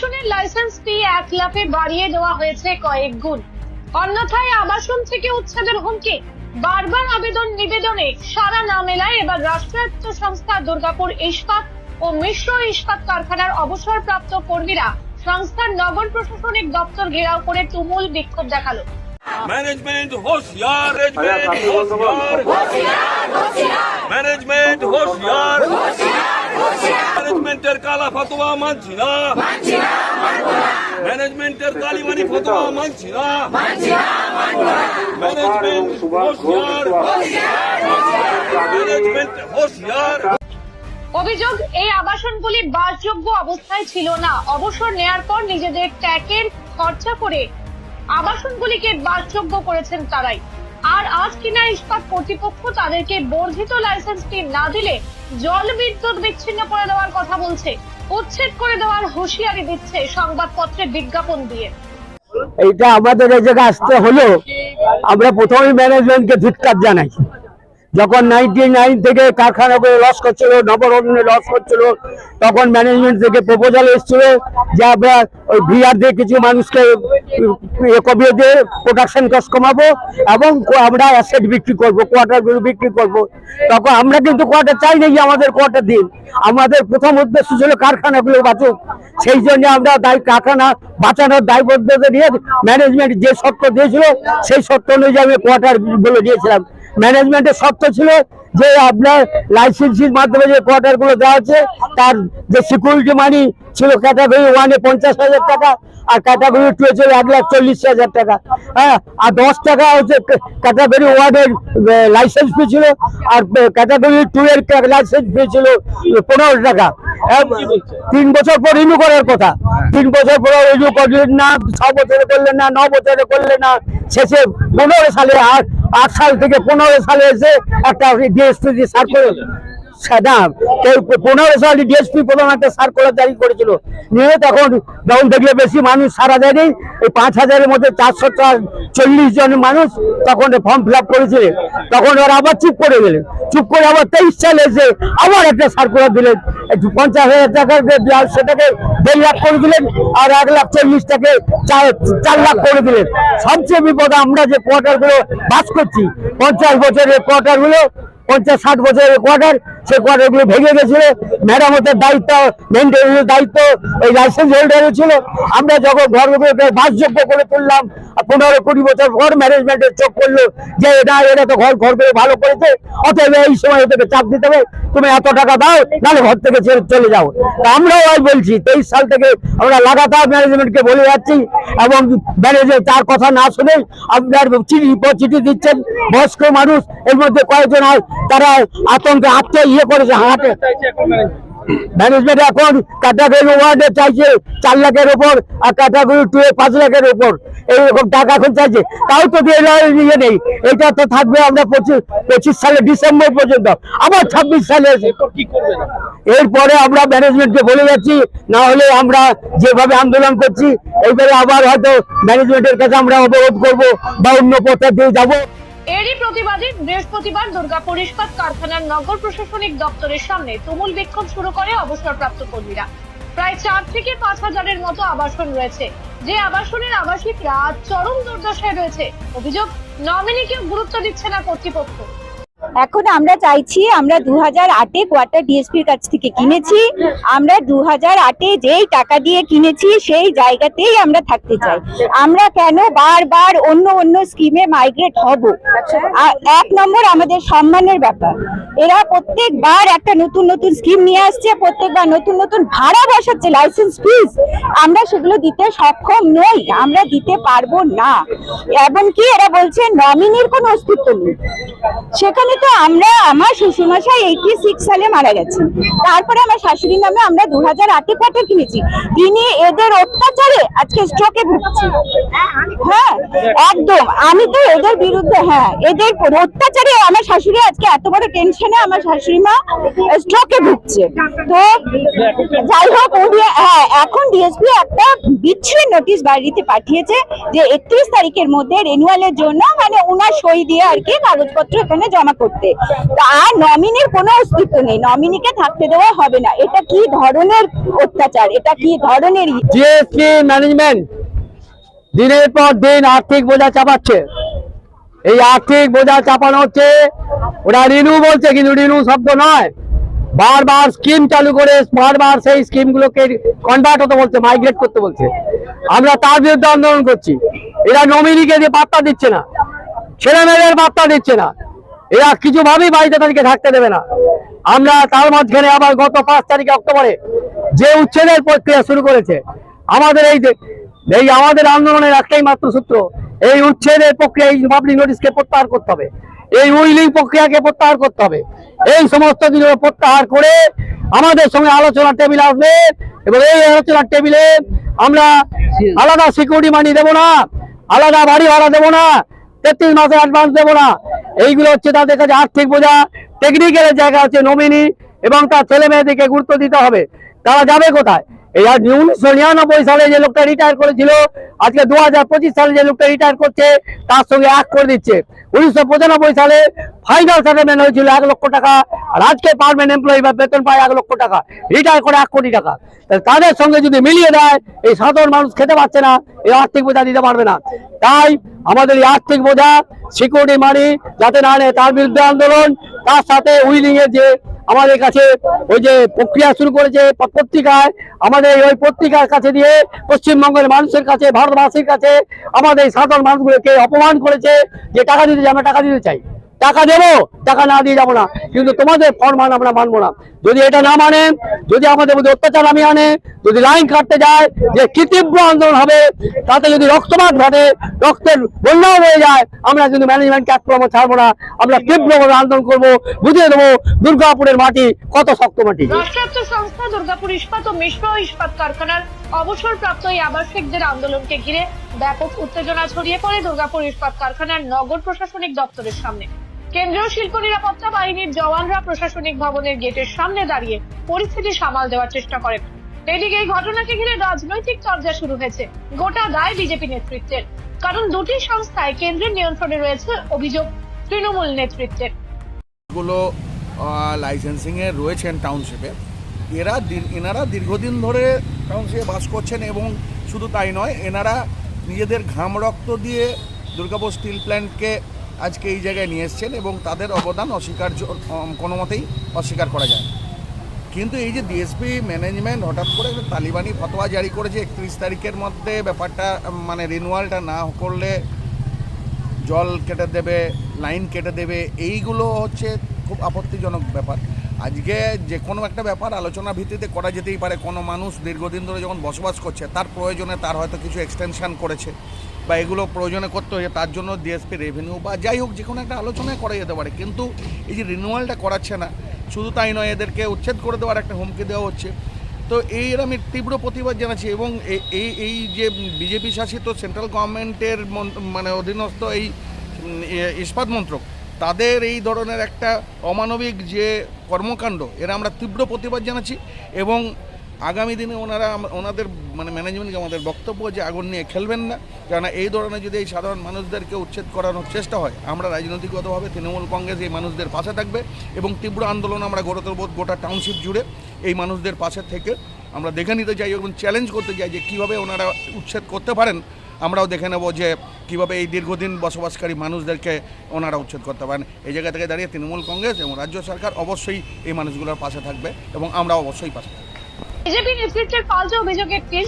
আবাসনের লাইসেন্স ফি এক লাখে বাড়িয়ে দেওয়া হয়েছে কয়েক গুণ। অন্যথায় আবাসন থেকে উচ্ছেদের হুমকি। বারবার আবেদন নিবেদনে সারা না মেলায় এবার রাষ্ট্রায়ত্ত সংস্থা দুর্গাপুর ইস্পাত ও মিশ্র ইস্পাত কারখানার অবসরপ্রাপ্ত কর্মীরা সংস্থার নগর প্রশাসনিক দপ্তর ঘেরাও করে তুমুল বিক্ষোভ দেখাল। ম্যানেজমেন্ট হোশিয়ার ম্যানেজমেন্ট হোশিয়ার ম্যানেজমেন্টের কালা ফতোয়া মানছি না। ম্যানেজমেন্টের কালিমানি ফতোয়া মানছি না। ম্যানেজমেন্ট ম্যানেজমেন্ট হোশিয়ার। অভিযোগ, এই আবাসনগুলি বাসযোগ্য অবস্থায় ছিল না। অবসর নেয়ার পর নিজেদের ট্যাকের খরচা করে আবাসনগুলিকে বাসযোগ্য করেছেন তারাই। আর আজ কিনা ইস্পাত কর্তৃপক্ষ তাদেরকে বর্ধিত লাইসেন্সটি না দিলে জল বিদ্যুৎ বিচ্ছিন্ন করে দেওয়ার কথা বলছে। উচ্ছেদ করে দেওয়ার হুঁশিয়ারি দিচ্ছে সংবাদপত্রে বিজ্ঞাপন দিয়ে। এইটা আমাদের এই জায়গায় আসতে হলো আমরা প্রথমেই ম্যানেজমেন্টকে ধিক্কার জানাই। যখন নাইনটি নাইন থেকে কারখানাগুলো লস করছিল নবরত্নে লস করছিল, তখন ম্যানেজমেন্ট থেকে প্রপোজাল এসেছিল যে আমরা ওই ভিআর দিয়ে কিছু মানুষকে ইয়ে কমিয়ে দিয়ে প্রোডাকশন কস্ট কমাবো এবং আমরা অ্যাসেট বিক্রি করব কোয়ার্টারগুলো বিক্রি করব। তখন আমরা কিন্তু কোয়ার্টার চাই না যে আমাদের কোয়ার্টার দিন। আমাদের প্রথম উদ্দেশ্য ছিল কারখানাগুলো বাঁচুক। সেই জন্য আমরা দায় কারখানা বাঁচানোর দায়বদ্ধতা নিয়ে ম্যানেজমেন্ট যে শর্ত দিয়েছিল, সেই শর্ত অনুযায়ী আমি কোয়ার্টারগুলো দিয়েছিলাম। ম্যানেজমেন্টের শর্ত ছিল যে আপনার লাইসেন্সির মাধ্যমে যে কোয়ার্টারগুলো দেওয়া হচ্ছে তার যে সিকিউরিটি মানি ছিল ক্যাটাগরি ওয়ানে পঞ্চাশ হাজার টাকা আর ক্যাটাগরি টু ছিল এক লাখ চল্লিশ হাজার টাকা। হ্যাঁ আর দশ টাকা হচ্ছে ক্যাটাগরি ওয়ানের লাইসেন্স ফি ছিল আর ক্যাটাগরি টু এর লাইসেন্স ফি ছিল পনেরো টাকা। হ্যাঁ, তিন বছর পর রিনিউ করার কথা। তিন বছর পর রিনিউ করলেন না ছ বছরে করলেন না ন বছরে করলেন না শেষে পনেরো সালে আট আট সাল থেকে পনেরো সালে এসে একটা ডিএসপি সার্কুলার না কেউ পনেরো সালে ডিএসপি প্রথম একটা সার্কুলার জারি করেছিল। নিয়ে তখন যখন দেখলে বেশি মানুষ সারা দেয়নি। এই পাঁচ হাজারের মধ্যে চারশো চল্লিশ জন মানুষ তখন ফর্ম ফিল আপ করেছিলেন তখন ওরা আবার চুপ করে গেলেন চুপ করে আবার তেইশ সালে এসে আবার একটা সার্কুলার দিলেন। পঞ্চাশ হাজার টাকা দেওয়া সেটাকে দেড় লাখ করে দিলেন আর এক লাখ চল্লিশটাকে চার লাখ করে দিলেন। সবচেয়ে বিপদ আমরা যে কোয়ার্টারগুলো বাস করছি, পঞ্চাশ বছরের কোয়ার্টারগুলো পঞ্চাশ ষাট বছরের কোয়ার্টার সে কোয়ার্টারগুলো ভেঙে গেছিল। মেরামতের দায়িত্ব মেনটেন্সের দায়িত্ব, ওই লাইসেন্স হোল্ডারের ছিল। আমরা যখন ঘরগুলোকে বাসযোগ্য করে তুললাম পনেরো কুড়ি বছর পর ম্যানেজমেন্টের চোখ করল যে এটা এটা তো ঘর ঘর করে ভালো করেছে। অতএব এই সময় ওদেরকে চাপ দিতে হবে। তুমি এত টাকা দাও, নাহলে ঘর থেকে ছেড়ে চলে যাও। আমরাও আজ বলছি, তেইশ সাল থেকে আমরা লাগাতার ম্যানেজমেন্টকে বলে যাচ্ছি এবং ম্যানেজার তার কথা না শুনে আপনার চিঠি চিঠি দিচ্ছেন। বয়স্ক মানুষ, এর মধ্যে কয়েকজন তারা আতঙ্কে আত্মীয় ইয়ে করেছে, হাঁটে। ম্যানেজমেন্ট এখন ক্যাটাগরি ওয়ার্ডে চাইছে চার লাখের উপর আর ক্যাটাগরি টু এ পাঁচ লাখের উপর। এইরকম টাকা এখন চাইছে। তাও তো ইয়ে নেই। এটা তো থাকবে আমরা পঁচিশ পঁচিশ সালে ডিসেম্বর পর্যন্ত। আবার ছাব্বিশ সালে এসে। এরপরে আমরা ম্যানেজমেন্টকে বলে যাচ্ছি না হলে আমরা যেভাবে আন্দোলন করছি এইবারে আবার হয়তো ম্যানেজমেন্টের কাছে আমরা অবরোধ করব বা অন্য পথে দিয়ে যাব। এরই প্রতিবাদে বৃহস্পতিবার দুর্গা পরিষ্কার কারখানার নগর প্রশাসনিক দপ্তরের সামনে তুমুল বিক্ষোভ শুরু করে অবসরপ্রাপ্ত কর্মীরা। প্রায় চার থেকে পাঁচ হাজারের মতো আবাসন রয়েছে। যে আবাসনের আবাসিকরা চরম দুর্দশায় রয়েছে। অভিযোগ, নমিনিকেও গুরুত্ব দিচ্ছে না কর্তৃপক্ষ। এখন আমরা চাইছি আমরা দু হাজার আটে কোয়ার্টার ডিএসপির কাছ থেকে কিনেছি। আমরা দু হাজার আটে যেই টাকা দিয়ে কিনেছি, সেই জায়গাতেই আমরা থাকতে চাই। আমরা কেন বারবার অন্য অন্য স্কিমে মাইগ্রেট হব? এক নম্বর আমাদের সম্মানের ব্যাপার। এরা প্রত্যেকবার একটা নতুন নতুন স্কিম নিয়ে আসছে, প্রত্যেকবার নতুন নতুন ভাড়া বসাচ্ছে লাইসেন্স ফিস। আমরা সেগুলো দিতে সক্ষম নই, আমরা দিতে পারব না। এমনকি এরা বলছে, নমিনির কোনো অস্তিত্ব নেই। সেখানে তো আমরা, আমার শ্বশুরমশাই এইটি সিক্স সালে মারা গেছেন। তারপরে আমার শাশুড়ির নামে আমরা দু হাজার আটে কোয়ার্টার কিনেছি। তিনি এদের অত্যাচারে আজকে স্ট্রোকে ভুগছে। হ্যাঁ একদম। আমি তো এদের বিরুদ্ধে হ্যাঁ এদের অত্যাচারে আমার শাশুড়ি আজকে এত বড় টেনশনে আমার শাশুড়ি মা স্ট্রোকে ভুগছে। তো যাই হোক উনি হ্যাঁ এখন ডিএসপি একটা বিচ্ছিন্ন নোটিশ বাড়িতে পাঠিয়েছে যে একত্রিশ তারিখের মধ্যে রেনুয়ালের জন্য মানে ওনার সই দিয়ে আর কি কাগজপত্র এখানে জমা করতে করতে। আর নমিনির কোনো অস্তিত্ব নেই। নমিনিকে থাকতে দেওয়া হবে না। এটা কি ধরনের অত্যাচার? এটা কি ধরনের জিএসটি ম্যানেজমেন্ট দিনের পর দিন আর্থিক বোঝা চাপাচ্ছে। এই আর্থিক বোঝা চাপানো হচ্ছে। ওরা রিনু বলছে, কিন্তু রিনু শব্দ নয়। বারবার স্কিম চালু করে, বারবার সেই স্কিমগুলোকে কনভার্ট হতে বলছে মাইগ্রেট করতে বলছে। আমরা তার বিরুদ্ধে আন্দোলন করছি। এরা নমিনিকে দিয়ে পাত্তা দিচ্ছে না। ছেলে মেয়েদের পাত্তা দিচ্ছে না। এরা কিছুভাবেই বাড়িতে তাদেরকে থাকতে দেবে না। আমরা তার মাঝখানে আবার গত পাঁচ তারিখে অক্টোবরে যে উচ্ছেদের প্রক্রিয়া শুরু করেছে, আমাদের এই এই আমাদের আন্দোলনের একটাই মাত্র সূত্র, এই উচ্ছেদের প্রক্রিয়া, এই পাবলিক নোটিশকে প্রত্যাহার করতে হবে। এই উইলিং প্রক্রিয়াকে প্রত্যাহার করতে হবে। এই সমস্ত কিছু প্রত্যাহার করে আমাদের সঙ্গে আলোচনার টেবিল আসবে এবং এই আলোচনার টেবিলে আমরা আলাদা সিকিউরিটি মানি দেবো না, আলাদা বাড়ি ভাড়া দেবো না তেত্রিশ মাসে অ্যাডভান্স দেবো না। এইগুলো হচ্ছে তাদের কাছে আর্থিক বোঝা টেকনিক্যালের জায়গা হচ্ছে নমিনি এবং তার ছেলে মেয়েদেরকে গুরুত্ব দিতে হবে। তারা যাবে কোথায়? উনিশশো নিরানব্বই সালে যে লোকটা রিটায়ার করেছিল, আজকে দু হাজার পঁচিশ সালে যে লোকটা রিটায়ার করছে, তার সঙ্গে এক করে দিচ্ছে। উনিশশো পঁচানব্বই সালে ফাইনাল সেটেলমেন্ট হয়েছিল এক লক্ষ টাকা, আর আজকে পারমানেন্ট এমপ্লয়ি বা বেতন পায় এক লক্ষ টাকা রিটায়ার করে এক কোটি টাকা। তাদের সঙ্গে যদি মিলিয়ে দেয়, এই সাধারণ মানুষ খেতে পারছে না, এই আর্থিক বোঝা দিতে পারবে না। তাই আমাদের এই আর্থিক বোঝা সিকিউরিটি মানি যাতে না নেয়, তার বিরুদ্ধে আন্দোলন, তার সাথে উইলিং এর যে আমাদের কাছে ওই যে প্রক্রিয়া শুরু করেছে পত্রিকায়, আমাদের ওই পত্রিকার কাছে দিয়ে পশ্চিমবঙ্গের মানুষের কাছে, ভারতবাসীর কাছে আমাদের সাধারণ মানুষগুলোকে অপমান করেছে যে টাকা দিতে আমরা টাকা দিতে চাই। টাকা দেবো, টাকা না দিয়ে যাব না। কিন্তু তোমাদের ফরমান আমরা মানবো না। যদি এটা না মানেন যদি আমাদের মধ্যে অত্যাচার আমি আনে, যদি লাইন কাটতে যায়, যে কি তীব্র আন্দোলন হবে, তাতে যদি রক্তপাত ঘটে, রক্তের বন্যাও হয়ে যায়, আমরা কিন্তু ম্যানেজমেন্টকে কলমে ছাড়বো না। আমরা তীব্রভাবে আন্দোলন করব, বুঝিয়ে দেবো দুর্গাপুরের মাটি কত শক্ত মাটি। ব্যাপক উত্তেজনা ছড়িয়ে পড়ে দুর্গাপুর ইস্পাত কারখানার নগর প্রশাসনিক দপ্তরের সামনে। কেন্দ্রীয় শিল্প নিরাপত্তা বাহিনীর জওয়ানরা প্রশাসনিক ভবনের গেটের সামনে দাঁড়িয়ে পরিস্থিতি সামাল দেওয়ার চেষ্টা করেন। এদিকে এই ঘটনাকে ঘিরে রাজনৈতিক চর্চা শুরু হয়েছে, গোটা দায় বিজেপি নেতৃত্বের। কারণ দুটি সংস্থায় কেন্দ্রের নিয়ন্ত্রণে রয়েছে অভিযোগ তৃণমূল নেতৃত্বের। গুলো লাইসেন্সিং এ রয়েছেন টাউনশিপে এরা এনারা দীর্ঘদিন ধরে টাউনশিপে বাস করছেন এবং শুধু তাই নয়, এনারা নিজেদের ঘাম রক্ত দিয়ে দুর্গাপুর স্টিল প্ল্যান্টকে আজকে এই জায়গায় নিয়ে এসছেন এবং তাদের অবদান অস্বীকার্য কোনো মতেই অস্বীকার করা যায়। কিন্তু এই যে ডিএসপি ম্যানেজমেন্ট হঠাৎ করে তালিবানি ফতোয়া জারি করেছে একত্রিশ তারিখের মধ্যে ব্যাপারটা মানে রিনুয়ালটা না করলে জল কেটে দেবে লাইন কেটে দেবে, এইগুলো হচ্ছে খুব আপত্তিজনক ব্যাপার। আজকে যে কোনো একটা ব্যাপার আলোচনা ভিত্তিতে করা যেতেই পারে। কোনো মানুষ দীর্ঘদিন ধরে যখন বসবাস করছে, তার প্রয়োজনে তার হয়তো কিছু এক্সটেনশন করেছে। বা এগুলো প্রয়োজনে করতে হয়েছে তার জন্য ডিএসপি রেভিনিউ বা যাই হোক যে কোনো একটা আলোচনায় করা যেতে পারে। কিন্তু এই যে রিনিউয়ালটা করাচ্ছে না, শুধু তাই নয়, এদেরকে উচ্ছেদ করে দেওয়ার একটা হুমকি দেওয়া হচ্ছে। তো এই আমি তীব্র প্রতিবাদ জানাচ্ছি এবং এই এই যে বিজেপি শাসিত সেন্ট্রাল গভর্নমেন্টের মন- মানে অধীনস্থ এই ইস্পাত মন্ত্রক, তাদের এই ধরনের একটা অমানবিক যে কর্মকাণ্ড, এরা আমরা তীব্র প্রতিবাদ জানাচ্ছি এবং আগামী দিনে ওনারা ওনাদের মানে ম্যানেজমেন্টকে আমাদের বক্তব্য যে আগুন নিয়ে খেলবেন না, কেননা এই ধরনের যদি এই সাধারণ মানুষদেরকে উচ্ছেদ করানোর চেষ্টা হয়, আমরা রাজনৈতিকগতভাবে তৃণমূল কংগ্রেস এই মানুষদের পাশে থাকবে এবং তীব্র আন্দোলন আমরা গড়ে তুলব গোটা টাউনশিপ জুড়ে। এই মানুষদের পাশে থেকে আমরা দেখে নিতে চাই এবং চ্যালেঞ্জ করতে চাই যে কীভাবে ওনারা উচ্ছেদ করতে পারেন। আমরাও দেখে নেব যে কীভাবে এই দীর্ঘদিন বসবাসকারী মানুষদেরকে ওনারা উচ্ছেদ করতে পারেন। এই জায়গা থেকে দাঁড়িয়ে তৃণমূল কংগ্রেস এবং রাজ্য সরকার অবশ্যই এই মানুষগুলোর পাশে থাকবে এবং আমরা অবশ্যই পাশে থাকব। বিজেপি নেতৃত্বের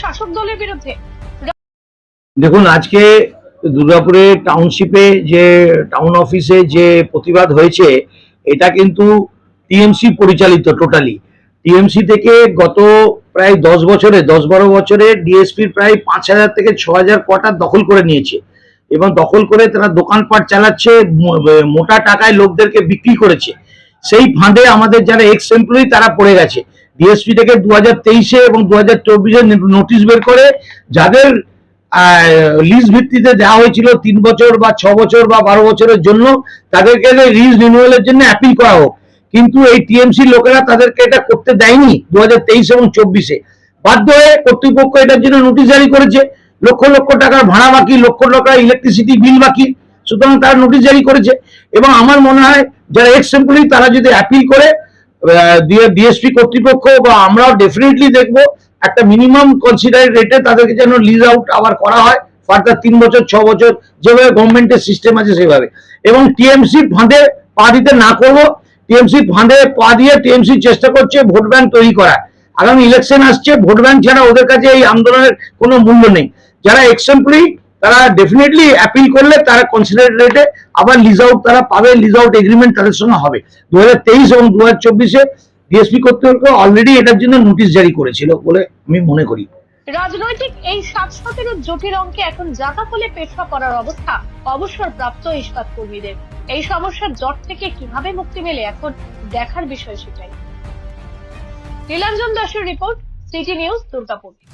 শাসক দলের বিরুদ্ধে দেখুন, আজকে দুর্গাপুরে টাউনশিপে যে টাউন অফিসে যে প্রতিবাদ হয়েছে, এটা কিন্তু টিএমসি পরিচালিত টোটালি টিএমসি থেকে গত প্রায় দশ বছরে, দশ বারো বছরে ডিএসপির প্রায় পাঁচ হাজার থেকে ছ হাজার কোয়ার্টার দখল করে নিয়েছে। এবং দখল করে তারা দোকানপাট চালাচ্ছে মোটা টাকায় লোকদেরকে বিক্রি করেছে। সেই ফাঁদে আমাদের যারা এক্স এমপ্লয়ি তারা পড়ে গেছে। ডিএসপি থেকে দু হাজার তেইশে এবং দু হাজার চব্বিশে নোটিশ বের করে, যাদের লিজ ভিত্তিতে দেওয়া হয়েছিল তিন বছর বা ছ বছর বা বারো বছরের জন্য, তাদেরকে লিজ রিনিউয়ালের জন্য অ্যাপিল করা হোক। কিন্তু এই টিএমসি লোকেরা তাদেরকে এটা করতে দেয়নি দু হাজার তেইশ এবং চব্বিশে। বাধ্য হয়ে কর্তৃপক্ষ এটার জন্য নোটিশ জারি করেছে। লক্ষ লক্ষ টাকার ভাড়া বাকি, লক্ষ টাকার ইলেকট্রিসিটি বিল বাকি, সুতরাং তারা নোটিশ জারি করেছে। এবং আমার মনে হয়, যারা এক্স এমপ্লয়ি তারা যদি অ্যাপিল করে ডিএসপি কর্তৃপক্ষ বা আমরাও ডেফিনেটলি দেখব একটা মিনিমাম কনসিডারেট রেটে তাদেরকে যেন লিজ আউট আবার করা হয় ফার্দার তিন বছর, ছ বছর, যেভাবে গভর্নমেন্টের সিস্টেম আছে সেভাবে। এবং টিএমসি ফাঁদে পা দিতে না করব। টিএমসি ফাঁদে পা দিয়ে টিএমসি চেষ্টা করছে ভোট ব্যাংক তৈরি করা আগামী ইলেকশন আসছে, ভোট ব্যাংক ছাড়া ওদের কাছে এই আন্দোলনের কোনো মূল্য নেই। যারা এক্সেম্পলি তারা ডেফিনেটলি অ্যাপিল করলে তারা কনসিডারেট রেটে আবার লিজ আউট তারা পাবে লিজ আউট এগ্রিমেন্ট তাদের সঙ্গে হবে। দু হাজার তেইশ এবং দু হাজার চব্বিশে ডিএসপি কর্তৃপক্ষ অলরেডি এটার জন্য নোটিশ জারি করেছিল বলে আমি মনে করি। রাজনৈতিক এই সাত সতেরো জটিল অঙ্কে এখন জাতা ফলে পেশা করার অবস্থা অবসরপ্রাপ্ত ইস্পাত কর্মীদের। এই সমস্যার জট থেকে কীভাবে মুক্তি মেলে এখন দেখার বিষয় সেটাই। নীলাঞ্জন দাসের রিপোর্ট, সিটি নিউজ, দুর্গাপুর।